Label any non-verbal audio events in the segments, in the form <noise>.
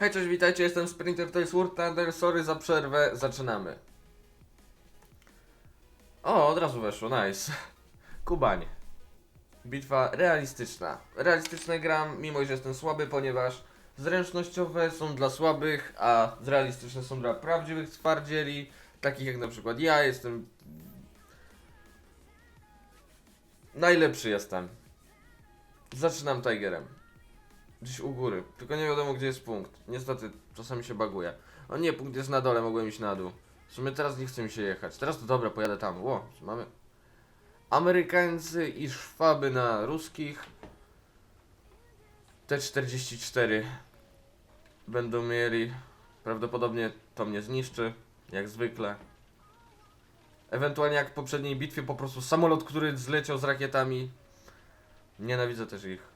Hej, cześć, witajcie, jestem Sprinter, to jest War Thunder, sorry za przerwę, zaczynamy. O, od razu weszło, nice. Kubanie. Bitwa realistyczna. Realistyczne gram, mimo że jestem słaby, ponieważ zręcznościowe są dla słabych, a realistyczne są dla prawdziwych twardzieli, takich jak na przykład ja, jestem... Najlepszy jestem. Zaczynam Tigerem. Gdzieś u góry. Tylko nie wiadomo gdzie jest punkt. Niestety, czasami się baguje. O nie, punkt jest na dole, mogłem iść na dół. W sumie teraz nie chce mi się jechać. Teraz to dobra, pojadę tam. Ło, mamy... Amerykańcy i Szwaby na ruskich. T-44 będą mieli. Prawdopodobnie to mnie zniszczy, jak zwykle. Ewentualnie jak w poprzedniej bitwie po prostu samolot, który zleciał z rakietami. Nienawidzę też ich.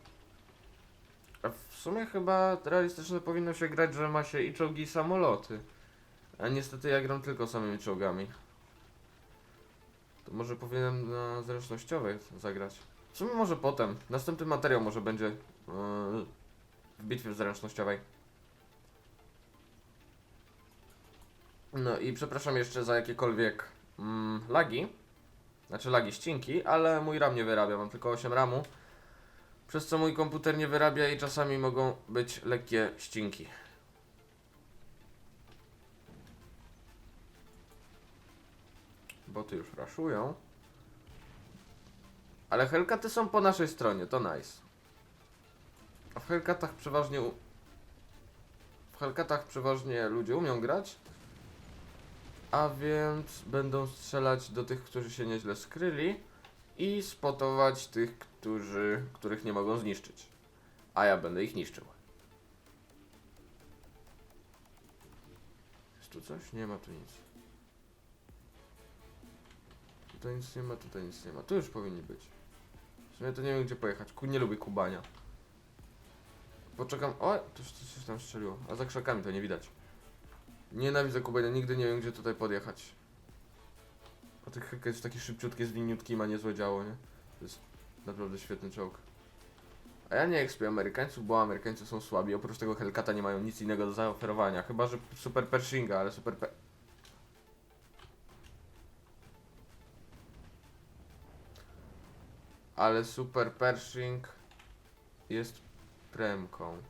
Sumie chyba realistyczne powinno się grać, że ma się i czołgi i samoloty. A niestety ja gram tylko samymi czołgami. To może powinienem na zręcznościowej zagrać. W sumie może potem. Następny materiał może będzie yy, w bitwie zręcznościowej. No i przepraszam jeszcze za jakiekolwiek mm, lagi. Znaczy lagi ścinki, ale mój RAM nie wyrabia, mam tylko 8 RAMu. Przez co mój komputer nie wyrabia i czasami mogą być lekkie ścinki. Boty już raszują. Ale Hellcaty są po naszej stronie, to nice. A w Hellcatach przeważnie... W Hellcatach przeważnie ludzie umią grać. A więc będą strzelać do tych, którzy się nieźle skryli i spotować tych, którzy, których nie mogą zniszczyć. A ja będę ich niszczył. Jest tu coś? Nie ma tu nic. Tutaj nic nie ma, tutaj nic nie ma. Tu już powinni być. W sumie to nie wiem gdzie pojechać. Ku, nie lubię kubania. Poczekam. O, coś się tam strzeliło. A za krzakami to nie widać. Nienawidzę kubania, nigdy nie wiem gdzie tutaj podjechać. A tych hek jest taki szybciutki, zwiniutki, ma niezłe działo, nie? To jest naprawdę świetny czołg. A ja nie ekspię Amerykańców, bo Amerykańcy są słabi. Oprócz tego Hellcata nie mają nic innego do zaoferowania. Chyba, że Super Pershinga, ale Super Pe Ale Super Pershing jest premką.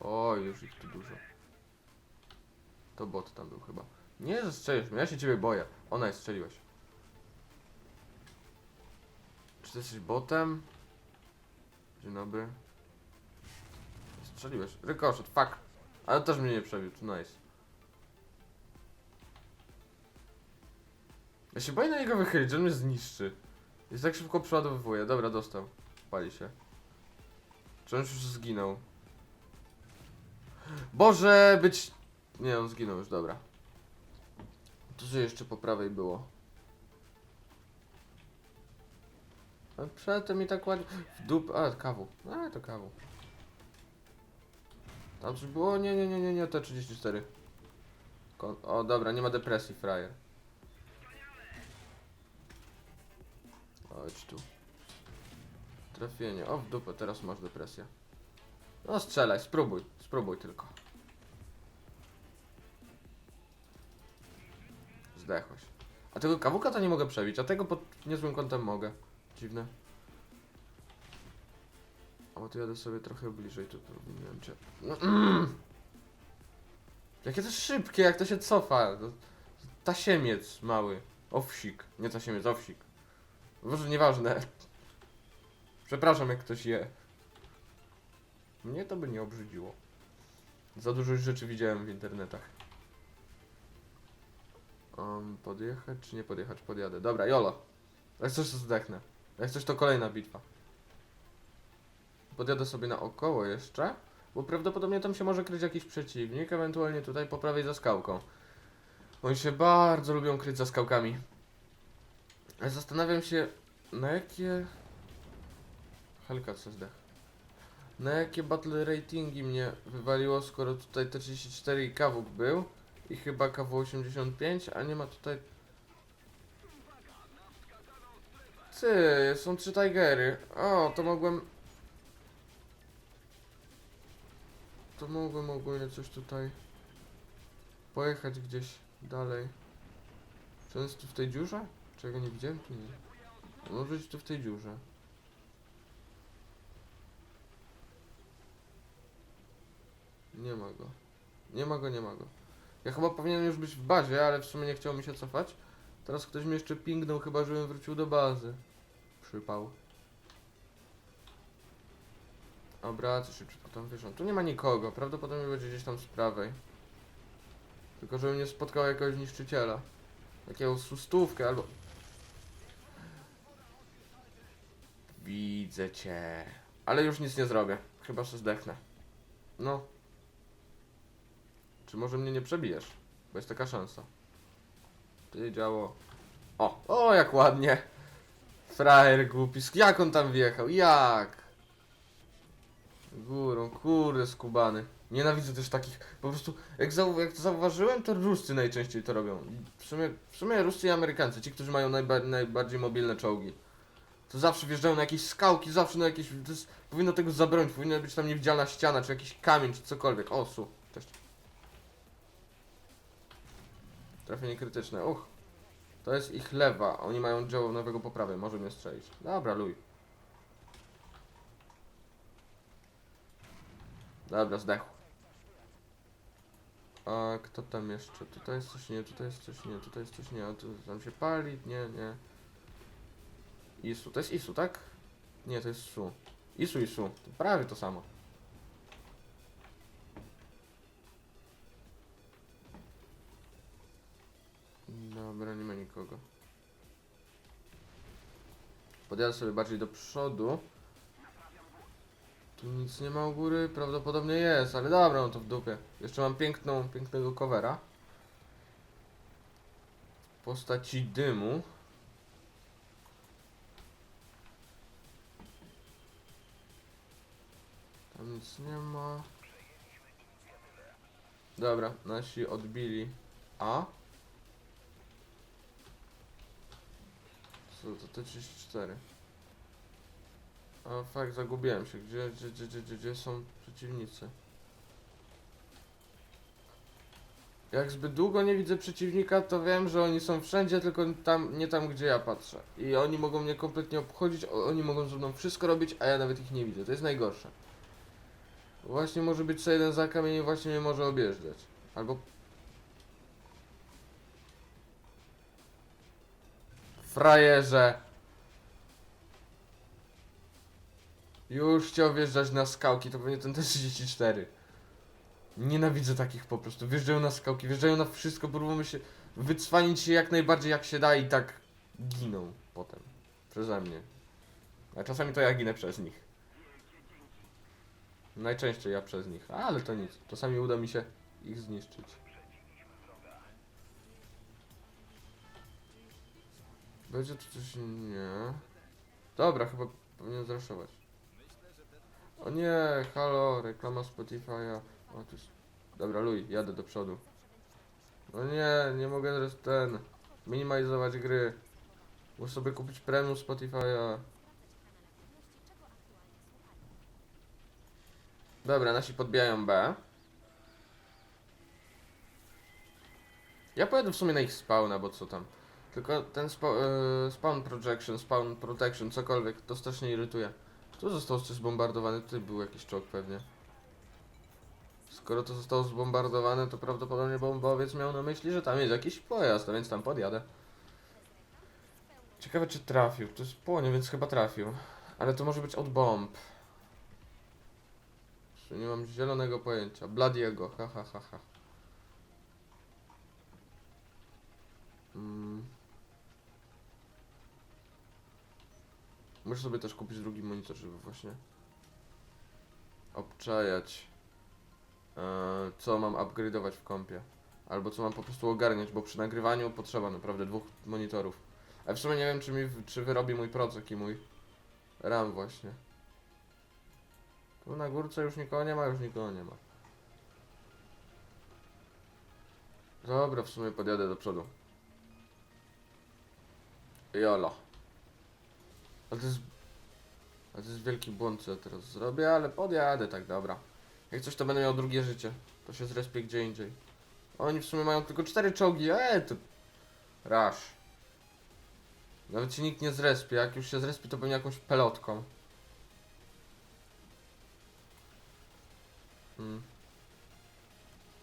O, już ich tu dużo. To bot tam był chyba. Nie zastrzelisz mnie, ja się ciebie boję. Ona jest strzeliłeś. Czy ty jesteś botem? Dzień dobry. Strzeliłeś. Rykoszet, fuck. Ale też mnie nie przebił, nice. Ja się boję na niego wychylić, że on mnie zniszczy. Jest tak szybko przeładowywuje. Dobra, dostał. Pali się. Czy on już zginął? Boże, być... Nie, on zginął już, dobra. To co jeszcze po prawej było? Przedtem mi tak ładnie... W dup... A, kawu. A, to kawu. Tam coś było? Nie, nie, nie, nie, nie, to 34. Kon... O, dobra, nie ma depresji, frajer. Chodź tu. Trafienie. O, w dupę, teraz masz depresję. No strzelaj, spróbuj. Spróbuj tylko. Zdechłeś. A tego kawuka to nie mogę przebić, a tego pod niezłym kątem mogę. Dziwne. Bo to jadę sobie trochę bliżej, tu powinienem cię... No, mm. Jakie to szybkie, jak to się cofa. Tasiemiec mały. Owsik. Nie tasiemiec, owsik. Może nieważne. Przepraszam, jak ktoś je. Mnie to by nie obrzydziło. Za dużo już rzeczy widziałem w internetach. Um, podjechać czy nie podjechać? Podjadę. Dobra, jolo. Jak coś zdechnę. Jak coś to kolejna bitwa. Podjadę sobie naokoło jeszcze, bo prawdopodobnie tam się może kryć jakiś przeciwnik, ewentualnie tutaj po prawej za skałką. Oni się bardzo lubią kryć za skałkami. Zastanawiam się, na jakie... Hellcat se zdech. Na jakie battle ratingi mnie wywaliło, skoro tutaj T34 i kawuk był i chyba KW85, a nie ma tutaj... Ty, są trzy Tigery. O, to mogłem... to mogłem ogólnie coś tutaj pojechać gdzieś dalej. Czy on jest tu w tej dziurze? Czy ja go nie widziałem? Tu nie. Może być tu w tej dziurze. Nie ma go. Nie ma go, nie ma go. Ja chyba powinienem już być w bazie, ale w sumie nie chciało mi się cofać. Teraz ktoś mnie jeszcze pingnął, chyba żebym wrócił do bazy. Przypał. Obracę się, czy tam wiesz, tu nie ma nikogo, prawdopodobnie będzie gdzieś tam z prawej. Tylko żebym nie spotkał jakiegoś niszczyciela. Takiego sustówkę albo... Widzę cię. Ale już nic nie zrobię. Chyba, że zdechnę. No. Czy może mnie nie przebijesz? Bo jest taka szansa. Ty działo. O, o jak ładnie. Frajer głupi. Jak on tam wjechał? Jak? Górą, kurde skubany. Nienawidzę też takich, po prostu, jak, zau jak to zauważyłem, to Ruscy najczęściej to robią. W sumie, w sumie Ruscy i Amerykańcy, ci, którzy mają najba najbardziej mobilne czołgi. To zawsze wjeżdżają na jakieś skałki, zawsze na jakieś, to jest, powinno tego zabronić, powinna być tam niewidzialna ściana, czy jakiś kamień, czy cokolwiek. O, su, cześć. Trafienie krytyczne, uch. To jest ich lewa, oni mają działo nowego po prawej, może mnie strzelić. Dobra, luj. Dobra, zdechł. A kto tam jeszcze? Tutaj jest coś nie, tutaj jest coś nie, tutaj jest coś nie, a tu tam się pali, nie, nie. Isu, to jest Isu, tak? Nie, to jest Su. Isu, Isu, to prawie to samo. Podjadę sobie bardziej do przodu. Tu nic nie ma u góry, prawdopodobnie jest, ale dobra, no to w dupie. Jeszcze mam piękną, pięknego covera. W postaci dymu. Tam nic nie ma. Dobra, nasi odbili A. Co to T34? A fakt, zagubiłem się. Gdzie, gdzie, gdzie, gdzie, gdzie, są przeciwnicy? Jak zbyt długo nie widzę przeciwnika, to wiem, że oni są wszędzie, tylko tam, nie tam, gdzie ja patrzę. I oni mogą mnie kompletnie obchodzić, oni mogą ze mną wszystko robić, a ja nawet ich nie widzę. To jest najgorsze. Właśnie może być co jeden za kamień i właśnie mnie może objeżdżać. Albo... Frajerze! Już chciał wjeżdżać na skałki, to pewnie ten T-34. Nienawidzę takich po prostu. Wjeżdżają na skałki, wjeżdżają na wszystko, próbują się wycwanić się jak najbardziej jak się da i tak giną potem. Przeze mnie. A czasami to ja ginę przez nich. Najczęściej ja przez nich, ale to nic. Czasami uda mi się ich zniszczyć. Będzie tu coś... nie... Dobra, chyba powinien zraszować. O nie, halo, reklama Spotify'a. O, tu jest... Dobra, luj, jadę do przodu. No nie, nie mogę teraz ten... Minimalizować gry. Muszę sobie kupić premium Spotify'a. Dobra, nasi podbijają B. Ja pojadę w sumie na ich spawna, bo co tam. Tylko ten spa e, spawn projection, spawn protection, cokolwiek, to strasznie irytuje. Tu został coś zbombardowany, tutaj był jakiś czołg pewnie. Skoro to zostało zbombardowane, to prawdopodobnie bombowiec miał na myśli, że tam jest jakiś pojazd, a więc tam podjadę. Ciekawe czy trafił, to jest płonie, więc chyba trafił. Ale to może być od bomb. Nie mam zielonego pojęcia. Bladiego, ha ha ha ha. Muszę sobie też kupić drugi monitor, żeby właśnie obczajać e, co mam upgrade'ować w kompie. Albo co mam po prostu ogarniać, bo przy nagrywaniu potrzeba naprawdę dwóch monitorów. A w sumie nie wiem, czy mi czy wyrobi mój procek i mój RAM właśnie. Tu na górce już nikogo nie ma, już nikogo nie ma. Dobra, w sumie podjadę do przodu. Jolo. Ale to jest... Ale to jest wielki błąd, co ja teraz zrobię, ale podjadę, tak, dobra. Jak coś to będę miał drugie życie. To się zrespię gdzie indziej. Oni w sumie mają tylko cztery czołgi, eee, to... Rasz. Nawet się nikt nie zrespie, jak już się zrespi to pewnie jakąś pelotką. Hmm.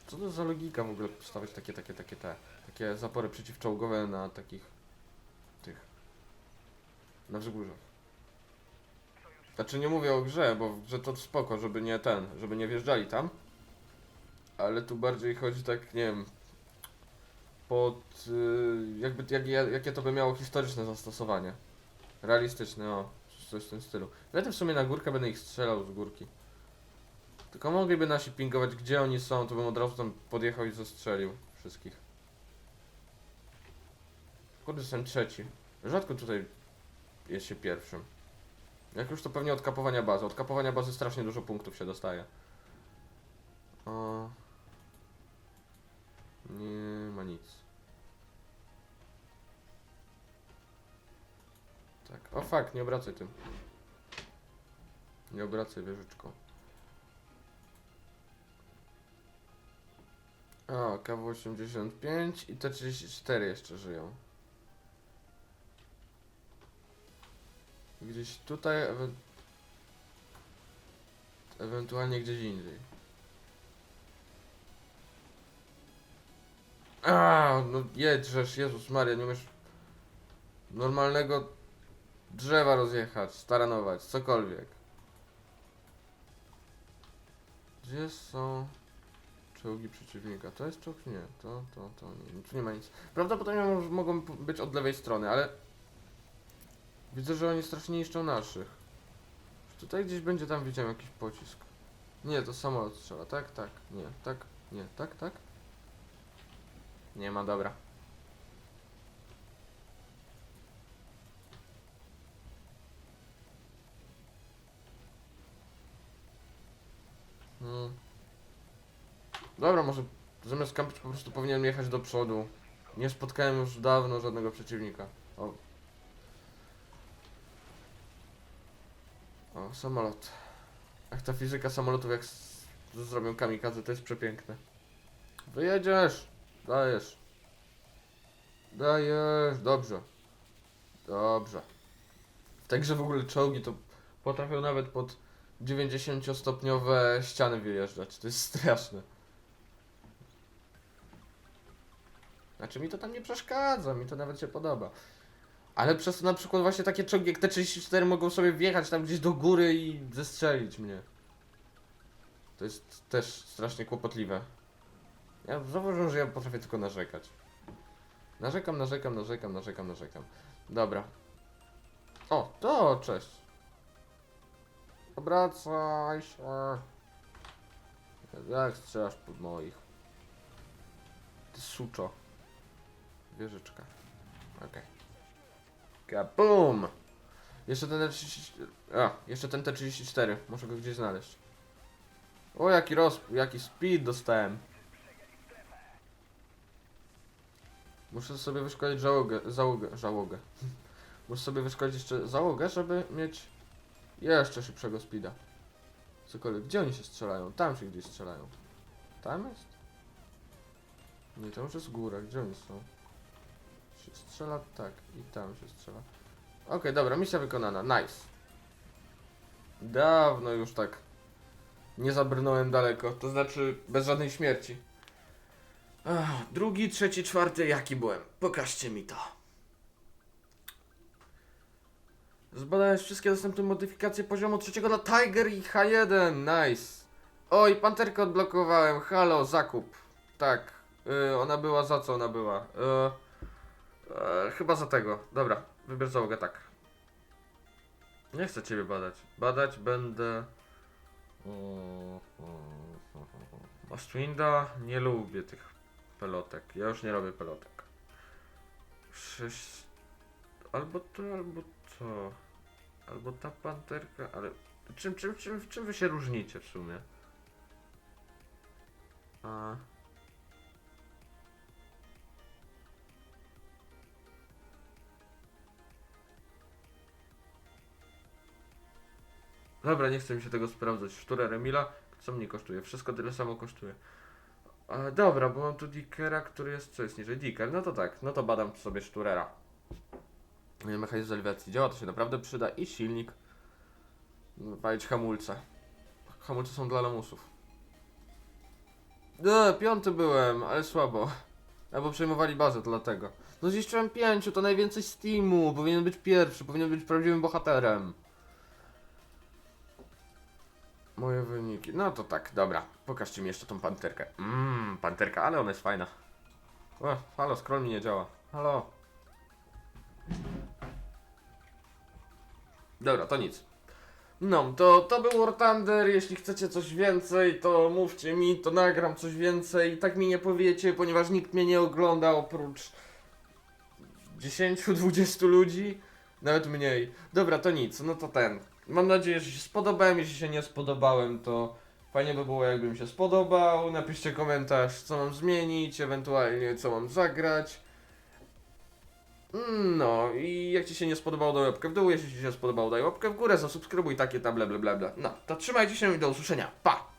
Co to za logika w ogóle stawiać takie, takie, takie te, takie zapory przeciwczołgowe na takich, na wzgórzach? Znaczy nie mówię o grze, bo grze to spoko, żeby nie ten, żeby nie wjeżdżali tam. Ale tu bardziej chodzi tak, nie wiem, pod, y, jakby, jak, jakie to by miało historyczne zastosowanie. Realistyczne, o, coś w tym stylu. Ja w sumie na górkę będę ich strzelał z górki. Tylko mogliby nasi pingować, gdzie oni są, to bym od razu tam podjechał i zastrzelił wszystkich. Kurde, jestem trzeci. Rzadko tutaj jest się pierwszym. Jak już to pewnie od kapowania bazy. Od kapowania bazy strasznie dużo punktów się dostaje. O... Nie ma nic. Tak. O fuck, nie obracaj tym. Nie obracaj wieżyczką. O, KW85 i T34 jeszcze żyją. Gdzieś tutaj, ewe... ewentualnie gdzieś indziej. A, no jedrzesz, Jezus Maria, nie umiesz normalnego drzewa rozjechać, staranować, cokolwiek. Gdzie są czołgi przeciwnika? To jest czołg? Nie, to, to, to nie. Tu nie ma nic. Prawdopodobnie mo- mogą być od lewej strony, ale widzę, że oni strasznie niszczą naszych. Tutaj gdzieś będzie tam widziałem jakiś pocisk. Nie, to samolot strzela. Tak, tak, nie, tak, nie, tak, tak. Nie ma, dobra. Hmm. Dobra, może zamiast kampić po prostu powinienem jechać do przodu. Nie spotkałem już dawno żadnego przeciwnika. O. samolot. Ach, ta fizyka samolotów jak s- zrobią kamikadze, to jest przepiękne. Wyjedziesz! Dajesz. Dajesz, dobrze. Dobrze. Grze w ogóle czołgi to potrafią nawet pod 90-stopniowe ściany wyjeżdżać. To jest straszne. Znaczy mi to tam nie przeszkadza, mi to nawet się podoba. Ale przez to na przykład właśnie takie czołgi jak T-34 mogą sobie wjechać tam gdzieś do góry i zestrzelić mnie. To jest też strasznie kłopotliwe. Ja zauważyłem, że ja potrafię tylko narzekać. Narzekam, narzekam, narzekam, narzekam, narzekam. Dobra. O, to cześć. Obracaj się. Jak strzelasz pod moich? Ty suczo. Wieżyczka. Okej. Kabum! Jeszcze ten T34. A, jeszcze ten T34. Muszę go gdzieś znaleźć. O, jaki roz... jaki speed dostałem. Muszę sobie wyszkolić załogę, załogę, załogę. <laughs> Muszę sobie wyszkolić jeszcze załogę, żeby mieć jeszcze szybszego speeda. Cokolwiek. Gdzie oni się strzelają? Tam się gdzieś strzelają. Tam jest? Nie, to już jest góra. Gdzie oni są? Się strzela tak i tam się strzela. Okej, dobra, misja wykonana. Nice. Dawno już tak nie zabrnąłem daleko. To znaczy bez żadnej śmierci. Ach, drugi, trzeci, czwarty, jaki byłem? Pokażcie mi to. Zbadałeś wszystkie dostępne modyfikacje poziomu trzeciego dla Tiger i H1. Nice. Oj, panterkę odblokowałem. Halo, zakup. Tak. y, ona była za co ona była? Y, e, chyba za tego. Dobra, wybierz załogę, tak. Nie chcę ciebie badać. Badać będę. Mastwinda? Nie lubię tych pelotek. Ja już nie robię pelotek. Sześć. Albo to, albo to. Albo ta panterka, ale. Czym, czym, czym, czym wy się różnicie w sumie? A. Dobra, nie chcę mi się tego sprawdzać. Sztura Remila. Co mnie kosztuje? Wszystko tyle samo kosztuje. E, dobra, bo mam tu Dickera, który jest, co jest niżej? Dicker, no to tak, no to badam sobie Szturera. E, Mechanizm elewacji działa, to się naprawdę przyda i silnik. Walić hamulce. Hamulce są dla lamusów. E, piąty byłem, ale słabo. Albo przejmowali bazę, dlatego. No zniszczyłem pięciu, to najwięcej Steamu. Powinien być pierwszy, powinien być prawdziwym bohaterem. Moje wyniki. No to tak, dobra. Pokażcie mi jeszcze tą panterkę. Mmm, panterka, ale ona jest fajna. O, halo, scroll mi nie działa. Halo. Dobra, to nic. No, to, to był War Thunder. Jeśli chcecie coś więcej, to mówcie mi, to nagram coś więcej. Tak mi nie powiecie, ponieważ nikt mnie nie ogląda oprócz 10-20 ludzi, nawet mniej. Dobra, to nic, no to ten. Mam nadzieję, że się spodobałem. Jeśli się nie spodobałem, to fajnie by było, jakbym się spodobał. Napiszcie komentarz, co mam zmienić, ewentualnie co mam zagrać. No i jak Ci się nie spodobało, daj łapkę w dół. Jeśli Ci się spodobało, daj łapkę w górę, zasubskrybuj takie tam bla bla bla. No, to trzymajcie się i do usłyszenia. Pa!